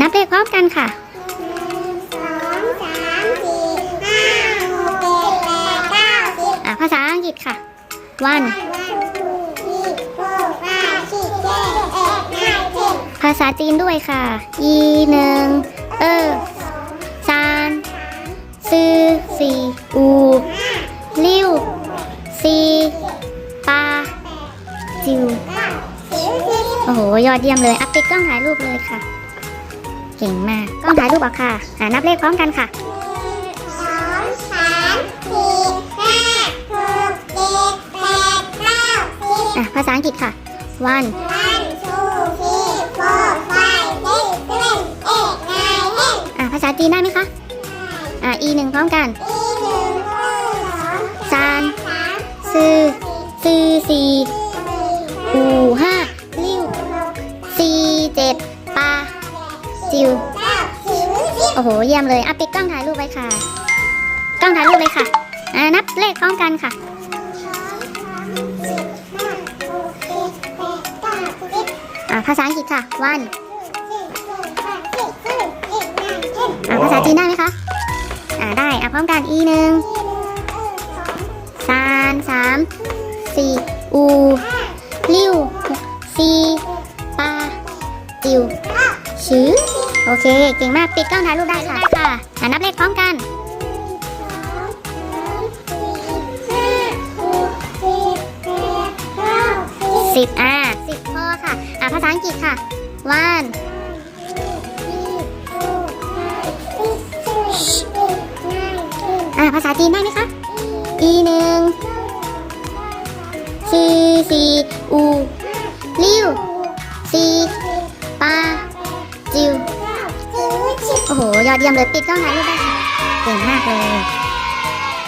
นับเลขพร้อมกันค่ะภาษาอังกฤษค่ะ one ภาษาจีนด้วยค่ะ อีหนึ่งเออซานซื้อสี่อูลิ้วซีปาจิวโอ้โห ยอดเยี่ยมเลย อัพติกกล้องถ่ายรูปเลยค่ะ ก่งมาก กล้องถ่ายรูปออกค่ะ อ่านับเลขพร้อมกันค่ะอะภาษาอังกฤษค่ะ one อะภาษาจีนได้ไหมคะ อะ e หนึ่งพร้อมกันซานซือซื จิวโอ้โห เยี่ยมเลยอะปิดกล้องถ่ายรูปไว้ค่ะ กล้องถ่ายรูปเลยค่ะอ่านับเลขพร้อมกันค่ะอ่าภาษาอังกฤษค่ะ one อ่าภาษาจีนได้ไหมคะอ่าได้อะพร้อมกัน e หนึ่งซานสามสี่อู ลิ้วซีปาจิวชื่อ โอเค เก่งมาก ปิดกล้องถ่ายรูปได้ค่ะค่ะอ่านับเลขพร้อมกันสิบอ่าสิบพอค่ะ อ่าภาษาอังกฤษค่ะ one อ่าภาษาจีนได้ไหมคะ e หนึ่งซีซีอูลิ้วซี โอ้โห ยอดเยี่ยมเลย ปิดกล้องถ่ายรูปได้ค่ะเก่งมากเลย